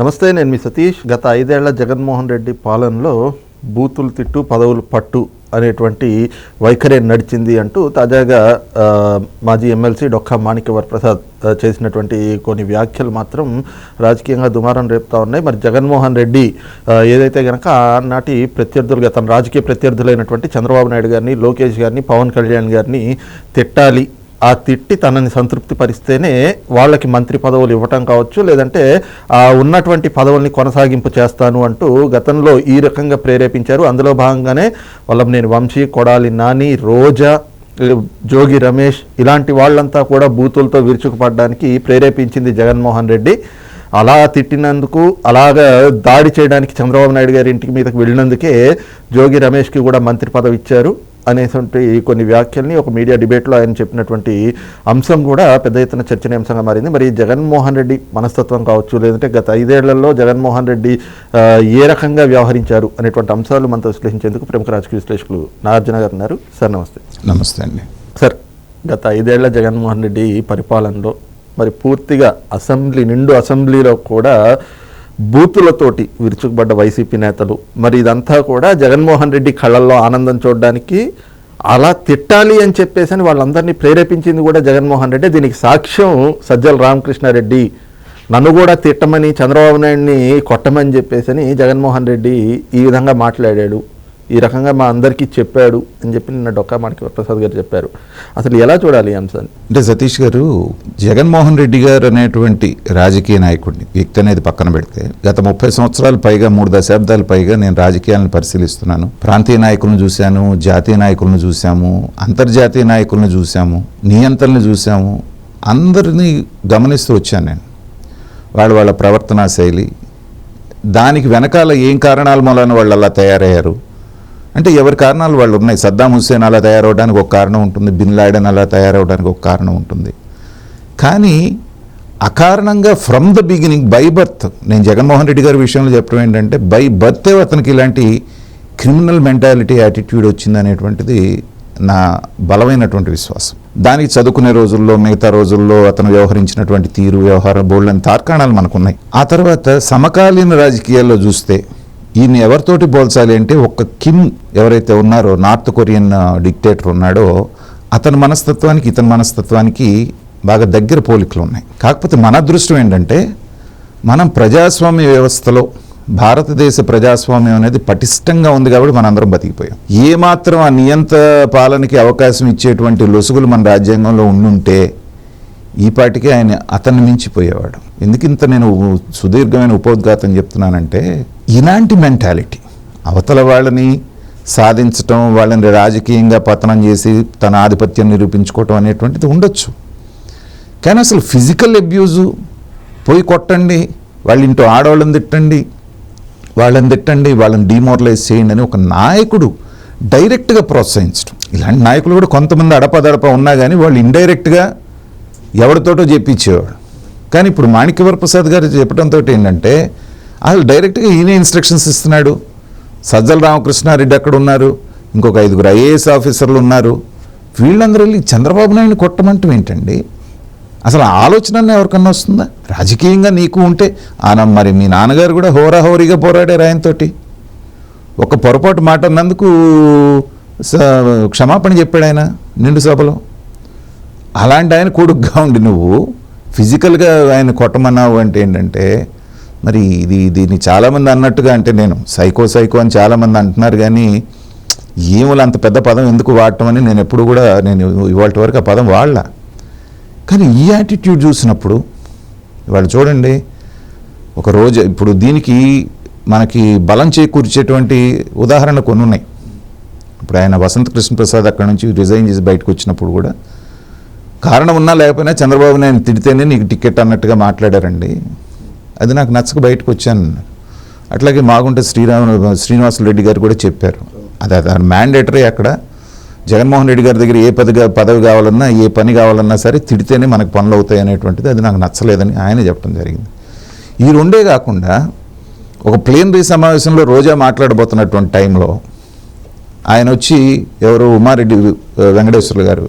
నమస్తే నేను మీ సతీష్. గత ఐదేళ్ళ జగన్మోహన్ రెడ్డి పాలనలో బూతులు తిట్టు పదవులు పట్టు అనేటువంటి వైఖరి నడిచింది అంటూ తాజాగా మాజీ ఎమ్మెల్సీ డొక్కా మాణిక్యవర్ ప్రసాద్ చేసినటువంటి కొన్ని వ్యాఖ్యలు మాత్రం రాజకీయంగా దుమారం రేపుతా ఉన్నాయి. మరి జగన్మోహన్ రెడ్డి ఏదైతే గనక ఆనాటి ప్రత్యర్థులుగా తన రాజకీయ ప్రత్యర్థులైనటువంటి చంద్రబాబు నాయుడు గారిని లోకేష్ గారిని పవన్ కళ్యాణ్ గారిని తిట్టాలి ఆ తిట్టి తనని సంతృప్తి పరిస్తేనే వాళ్ళకి మంత్రి పదవులు ఇవ్వటం కావచ్చు లేదంటే ఆ ఉన్నటువంటి పదవుల్ని కొనసాగింపు చేస్తాను అంటూ గతంలో ఈ రకంగా ప్రేరేపించారు. అందులో భాగంగానే వల్లభనేని వంశీ కొడాలి నాని రోజా జోగి రమేష్ ఇలాంటి వాళ్ళంతా కూడా బూతులతో విరుచుకుపడడానికి ప్రేరేపించింది జగన్మోహన్ రెడ్డి. అలా తిట్టినందుకు అలాగా దాడి చేయడానికి చంద్రబాబు నాయుడు గారి ఇంటికి మీదకి వెళ్ళినందుకే జోగి రమేష్కి కూడా మంత్రి పదవి ఇచ్చారు. అనేటువంటి కొన్ని వ్యాఖ్యల్ని ఒక మీడియా డిబేట్లో ఆయన చెప్పినటువంటి అంశం కూడా పెద్ద ఎత్తున చర్చనీయాంశంగా మారింది. మరి జగన్మోహన్ రెడ్డి మనస్తత్వం కావచ్చు లేదంటే గత ఐదేళ్ళలో జగన్మోహన్ రెడ్డి ఏ రకంగా వ్యవహరించారు అనేటువంటి అంశాలు మనతో విశ్లేషించేందుకు ప్రముఖ రాజకీయ విశ్లేషకులు నాగార్జున గారు ఉన్నారు. సార్ నమస్తే. నమస్తే అండి. సార్ గత ఐదేళ్ళ జగన్మోహన్ రెడ్డి పరిపాలనలో మరి పూర్తిగా అసెంబ్లీ నిండు అసెంబ్లీలో కూడా బూతులతోటి విరుచుకుపడ్డ వైసీపీ నేతలు. మరి ఇదంతా కూడా జగన్మోహన్ రెడ్డి కళ్ళల్లో ఆనందం చూడడానికి అలా తిట్టాలి అని చెప్పేసి అని వాళ్ళందరినీ ప్రేరేపించింది కూడా జగన్మోహన్ రెడ్డి. దీనికి సాక్ష్యం సజ్జల రామకృష్ణారెడ్డి. నన్ను కూడా తిట్టమని చంద్రబాబు నాయుడిని కొట్టమని చెప్పేసి అని జగన్మోహన్ రెడ్డి ఈ విధంగా మాట్లాడాడు. ఈ రకంగా మా అందరికీ చెప్పాడు అని చెప్పి నిన్న డొక్కా మాణిక్య ప్రసాద్ గారు చెప్పారు. అసలు ఎలా చూడాలి ఈ అంశాన్ని? అంటే సతీష్ గారు జగన్మోహన్ రెడ్డి గారు అనేటువంటి రాజకీయ నాయకుడిని వ్యక్తి అనేది పక్కన పెడితే గత ముప్పై సంవత్సరాలు పైగా మూడు దశాబ్దాలు పైగా నేను రాజకీయాలను పరిశీలిస్తున్నాను. ప్రాంతీయ నాయకులను చూశాను జాతీయ నాయకులను చూశాము అంతర్జాతీయ నాయకులను చూశాము నియంత్రణలు చూశాము అందరినీ గమనిస్తూ వచ్చాను నేను. వాళ్ళ వాళ్ళ ప్రవర్తనా శైలి దానికి వెనకాల ఏం కారణాల మూలాన వాళ్ళు అలా తయారయ్యారు అంటే ఎవరి కారణాలు వాళ్ళు ఉన్నాయి? సద్దాం హుస్సేన్ అలా తయారవడానికి ఒక కారణం ఉంటుంది. బిన్ లాడెన్ అలా తయారవడానికి ఒక కారణం ఉంటుంది. కానీ అకారణంగా from the beginning by birth నేను జగన్మోహన్ రెడ్డి గారి విషయంలో చెప్పడం ఏంటంటే బై బర్తే అతనికి ఇలాంటి క్రిమినల్ మెంటాలిటీ యాటిట్యూడ్ వచ్చిందనేటువంటిది నా బలమైనటువంటి విశ్వాసం. దానికి చదువుకునే రోజుల్లో మిగతా రోజుల్లో అతను వ్యవహరించినటువంటి తీరు వ్యవహార బోల్డని తార్కాణాలు మనకున్నాయి. ఆ తర్వాత సమకాలీన రాజకీయాల్లో చూస్తే ఈయన ఎవరితోటి పోల్చాలి అంటే ఒక్క కిమ్ ఎవరైతే ఉన్నారో నార్త్ కొరియన్ డిక్టేటర్ ఉన్నాడో అతని మనస్తత్వానికి ఇతని మనస్తత్వానికి బాగా దగ్గర పోలికలు ఉన్నాయి. కాకపోతే మన అదృష్టం ఏంటంటే మనం ప్రజాస్వామ్య వ్యవస్థలో భారతదేశ ప్రజాస్వామ్యం అనేది పటిష్టంగా ఉంది కాబట్టి మనందరం బతికిపోయాం. ఏమాత్రం ఆ నియంత పాలనకి అవకాశం ఇచ్చేటువంటి లొసుగులు మన రాజ్యాంగంలో ఉండుంటే ఈ పాటికి ఆయన అతన్ని మించిపోయేవాడు. ఎందుకింత నేను సుదీర్ఘమైన ఉపోద్ఘాతం చెప్తున్నానంటే ఇలాంటి మెంటాలిటీ. అవతల వాళ్ళని సాధించటం వాళ్ళని రాజకీయంగా పతనం చేసి తన ఆధిపత్యం నిరూపించుకోవటం అనేటువంటిది ఉండొచ్చు. కానీ అసలు ఫిజికల్ అబ్యూజు పోయి కొట్టండి వాళ్ళ ఇంట్లో ఆడవాళ్ళని తిట్టండి వాళ్ళని తిట్టండి వాళ్ళని డిమోరలైజ్ చేయండి అని ఒక నాయకుడు డైరెక్ట్గా ప్రోత్సహించడం ఇలాంటి నాయకులు కూడా కొంతమంది అడపదడప ఉన్నా కానీ వాళ్ళు ఇండైరెక్ట్గా ఎవరితోటో చెప్పించేవాడు కానీ ఇప్పుడు మాణిక్యవర ప్రసాద్ గారు చెప్పడంతో ఏంటంటే అసలు డైరెక్ట్గా ఈయనే ఇన్స్ట్రక్షన్స్ ఇస్తున్నాడు. సజ్జల రామకృష్ణారెడ్డి అక్కడ ఉన్నారు? ఇంకొక ఐదుగురు ఐఏఎస్ ఆఫీసర్లు ఉన్నారు. వీళ్ళందరూ వెళ్ళి చంద్రబాబు నాయుడిని కొట్టమంటం ఏంటండి? అసలు ఆలోచన ఎవరికన్నా వస్తుందా? రాజకీయంగా నీకు ఉంటే ఆయన మరి మీ నాన్నగారు కూడా హోరాహోరీగా పోరాడారు ఆయనతోటి. ఒక పొరపాటు మాట అన్నందుకు స- క్షమాపణ చెప్పాడు ఆయన నిండు సభలో. అలాంటి ఆయన కొడుకుగా ఉండి నువ్వు ఫిజికల్గా ఆయన కొట్టమన్నావు అంటే ఏంటంటే మరి ఇది దీన్ని చాలామంది అన్నట్టుగా అంటే నేను సైకో సైకో అని చాలామంది అంటున్నారు కానీ ఏములు అంత పెద్ద పదం ఎందుకు వాడటం అని నేను ఎప్పుడు కూడా నేను ఇవాళ వరకు ఆ పదం వాడలా. కానీ ఈ యాటిట్యూడ్ చూసినప్పుడు ఇవాళ చూడండి ఒక రోజు ఇప్పుడు దీనికి మనకి బలం చేకూర్చేటువంటి ఉదాహరణ కొన్ని ఉన్నాయి. ఇప్పుడు ఆయన వసంత కృష్ణప్రసాద్ అక్కడ నుంచి రిజైన్ చేసి బయటకు వచ్చినప్పుడు కూడా కారణం ఉన్నా లేకపోయినా చంద్రబాబు నాయుడు తిడితేనే నీకు టికెట్ అన్నట్టుగా మాట్లాడారండి. అది నాకు నచ్చక బయటకు వచ్చాను అట్లాగే మాగుంట శ్రీరామ శ్రీనివాసులు రెడ్డి గారు కూడా చెప్పారు. అది అది మ్యాండేటరీ అక్కడ. జగన్మోహన్ రెడ్డి గారి దగ్గర ఏ పదవి పదవి కావాలన్నా ఏ పని కావాలన్నా సరే తిడితేనే మనకు పనులు అవుతాయి అనేటువంటిది అది నాకు నచ్చలేదని ఆయన చెప్పడం జరిగింది. ఈ రెండే కాకుండా ఒక ప్లేనరీ సమావేశంలో రోజా మాట్లాడబోతున్నటువంటి టైంలో ఆయన వచ్చి ఎవరు ఉమారెడ్డి వెంకటేశ్వర్లు గారు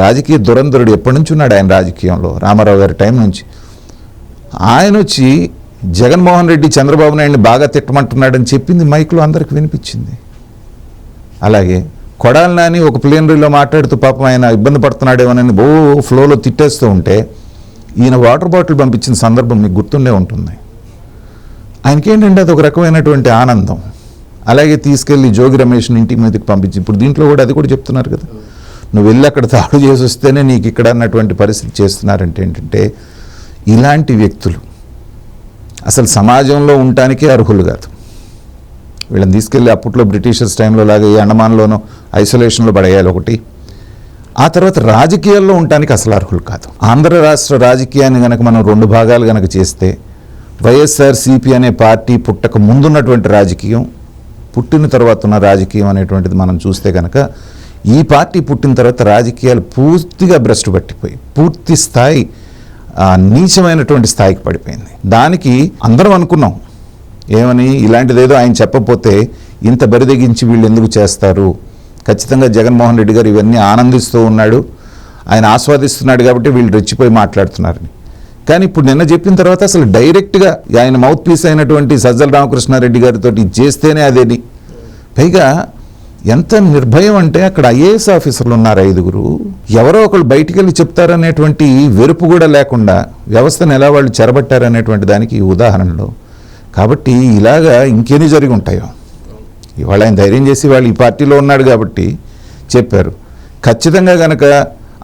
రాజకీయ దురంధరుడు ఎప్పటి నుంచి ఉన్నాడు ఆయన రాజకీయంలో? రామారావు గారి టైం నుంచి. ఆయన వచ్చి జగన్మోహన్ రెడ్డి చంద్రబాబు నాయుడిని బాగా తిట్టమంటున్నాడని చెప్పింది మైక్లో అందరికి వినిపించింది. అలాగే కొడాలి నాని ఒక ప్లేనరీలో మాట్లాడుతూ పాపం ఆయన ఇబ్బంది పడుతున్నాడేమోనని ఓ ఫ్లోలో తిట్టేస్తూ ఉంటే ఈయన వాటర్ బాటిల్ పంపించిన సందర్భం మీకు గుర్తుండే ఉంటుంది. ఆయనకేంటంటే అది ఒక రకమైనటువంటి ఆనందం. అలాగే తీసుకెళ్ళి జోగి రమేష్ని ఇంటి మీదకి పంపించి ఇప్పుడు దీంట్లో కూడా అది కూడా చెప్తున్నారు కదా. నువ్వు వెళ్ళి అక్కడ తాడు చేసి వస్తేనే నీకు ఇక్కడ అన్నటువంటి పరిస్థితి చేస్తున్నారంటే ఏంటంటే ఇలాంటి వ్యక్తులు అసలు సమాజంలో ఉండటానికే అర్హులు కాదు. వీళ్ళని తీసుకెళ్ళి అప్పట్లో బ్రిటిషర్స్ టైంలో లాగా ఈ అండమాన్లోనో ఐసోలేషన్లో పడేయాలి ఒకటి. ఆ తర్వాత రాజకీయాల్లో ఉండటానికి అసలు అర్హులు కాదు. ఆంధ్ర రాష్ట్ర రాజకీయాన్ని కనుక మనం రెండు భాగాలు కనుక చేస్తే వైఎస్ఆర్ సిపి అనే పార్టీ పుట్టక ముందున్నటువంటి రాజకీయం పుట్టిన తర్వాత ఉన్న రాజకీయం అనేటువంటిది మనం చూస్తే కనుక ఈ పార్టీ పుట్టిన తర్వాత రాజకీయాలు పూర్తిగా భ్రష్టు పట్టిపోయి పూర్తి స్థాయి నీచమైనటువంటి స్థాయికి పడిపోయింది. దానికి అందరం అనుకున్నాం ఏమని ఇలాంటిదేదో ఆయన చెప్పకపోతే ఇంత బరిదెగించి వీళ్ళు ఎందుకు చేస్తారు? ఖచ్చితంగా జగన్మోహన్ రెడ్డి గారు ఇవన్నీ ఆనందిస్తూ ఉన్నాడు ఆయన ఆస్వాదిస్తున్నాడు కాబట్టి వీళ్ళు రెచ్చిపోయి మాట్లాడుతున్నారని. కానీ ఇప్పుడు నిన్న చెప్పిన తర్వాత అసలు డైరెక్ట్గా ఆయన మౌత్ పీస్ అయినటువంటి సజ్జల రామకృష్ణారెడ్డి గారితో చేస్తేనే అదేని. పైగా ఎంత నిర్భయం అంటే అక్కడ ఐఏఎస్ ఆఫీసర్లు ఉన్నారు ఐదుగురు. ఎవరో ఒకళ్ళు బయటికి వెళ్ళి చెప్తారనేటువంటి వెరుపు కూడా లేకుండా వ్యవస్థను ఎలా వాళ్ళు చెరబట్టారనేటువంటి దానికి ఈ ఉదాహరణలు. కాబట్టి ఇలాగా ఇంకెన్ని జరిగి ఉంటాయో. ఇవాళ ఆయన ధైర్యం చేసి వాళ్ళు ఈ పార్టీలో ఉన్నాడు కాబట్టి చెప్పారు. ఖచ్చితంగా గనక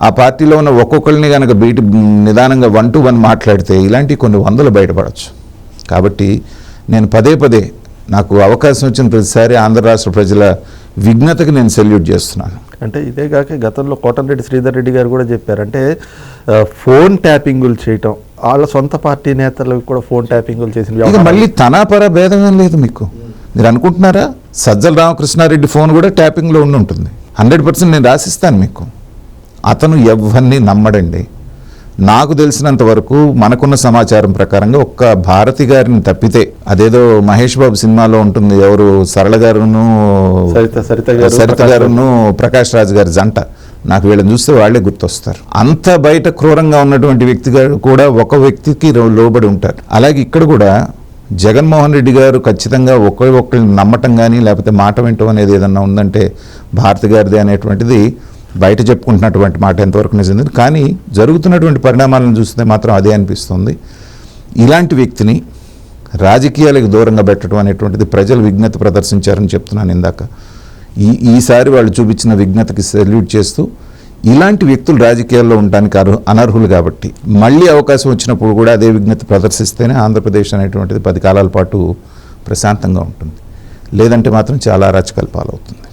ఆ పార్టీలో ఉన్న ఒక్కొక్కరిని గనక బయట నిదానంగా వన్ టు వన్ మాట్లాడితే ఇలాంటి కొన్ని వందలు బయటపడవచ్చు కాబట్టి నేను పదే పదే నాకు అవకాశం వచ్చిన ప్రతిసారి ఆంధ్ర రాష్ట్ర ప్రజల విఘ్నతకి నేను సెల్యూట్ చేస్తున్నాను. అంటే ఇదే కాక గతంలో కోటంరెడ్డి శ్రీధర్ రెడ్డి గారు కూడా చెప్పారు. అంటే ఫోన్ ట్యాపింగులు చేయటం వాళ్ళ సొంత పార్టీ నేతలకు కూడా ఫోన్ ట్యాపింగులు చేసిన. మళ్ళీ తనాపర భేదం ఏం లేదు మీకు. మీరు అనుకుంటున్నారా? సజ్జల రామకృష్ణారెడ్డి ఫోన్ కూడా ట్యాపింగ్లో ఉండి ఉంటుంది. హండ్రెడ్ పర్సెంట్ నేను రాసిస్తాను మీకు. అతను ఎవరిని నమ్మడండి. నాకు తెలిసినంత వరకు మనకున్న సమాచారం ప్రకారంగా ఒక్క భారతి గారిని తప్పితే అదేదో మహేష్ బాబు సినిమాలో ఉంటుంది ఎవరు సరళ గారును సరిత గారును ప్రకాష్ రాజ్ గారి జంట. నాకు వీళ్ళని చూస్తే వాళ్ళే గుర్తొస్తారు. అంత బయట క్రూరంగా ఉన్నటువంటి వ్యక్తి గారు కూడా ఒక వ్యక్తికి లోబడి ఉంటారు. అలాగే ఇక్కడ కూడా జగన్మోహన్ రెడ్డి గారు ఖచ్చితంగా ఒకరి ఒకరిని నమ్మటం కానీ లేకపోతే మాట వింటం అనేది ఏదన్నా ఉందంటే భారతి గారిది అనేటువంటిది బయట చెప్పుకుంటున్నటువంటి మాట ఎంతవరకు నిజం కానీ జరుగుతున్నటువంటి పరిణామాలను చూస్తే మాత్రం అదే అనిపిస్తుంది. ఇలాంటి వ్యక్తిని రాజకీయాలకు దూరంగా పెట్టడం అనేటువంటిది ప్రజలు విజ్ఞత ప్రదర్శించారని చెప్తున్నాను ఇందాక. ఈ ఈసారి వాళ్ళు చూపించిన విజ్ఞతకి సెల్యూట్ చేస్తూ ఇలాంటి వ్యక్తులు రాజకీయాల్లో ఉండడానికి అర్హు అనర్హులు కాబట్టి మళ్ళీ అవకాశం వచ్చినప్పుడు కూడా అదే విజ్ఞత ప్రదర్శిస్తేనే ఆంధ్రప్రదేశ్ అనేటువంటిది పది కాలాల పాటు ప్రశాంతంగా ఉంటుంది. లేదంటే మాత్రం చాలా అరాచకాలు పాలవుతుంది.